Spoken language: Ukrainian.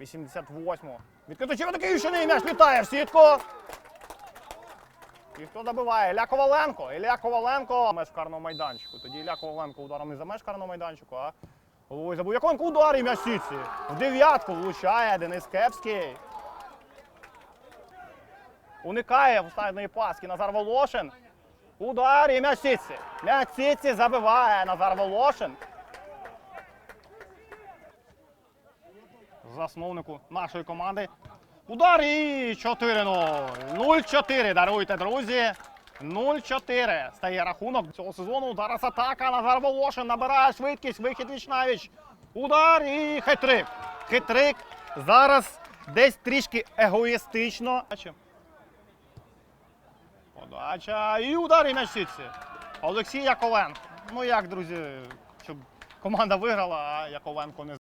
88-му. Відкрито Київщини, м'яч літає в сітку. І хто добиває? Ілля Коваленко. Ілля Коваленко. Меж карного майданчику. Тоді Ілля Коваленко ударом не за меж карного майданчику, а головою забув. Яковенко удар і м'яч сітці. В дев'ятку влучає Денис Кепський. Уникає останньої паски Назар Волошин. Удар і м'яч сітці. М'яч сітці забиває Назар Волошин. Засновнику нашої команди. Удар і 4-0. 0-4. Даруйте, друзі. 0-4. Стає рахунок цього сезону. Зараз атака. Назар Волошин набирає швидкість. Вихід вічнавіч. Удар і хитрик. Хитрик. Зараз десь трішки егоїстично. Подача і удар і м'яч сітці. Олексій Яковенко. Ну як, друзі, щоб команда виграла, а Яковенко не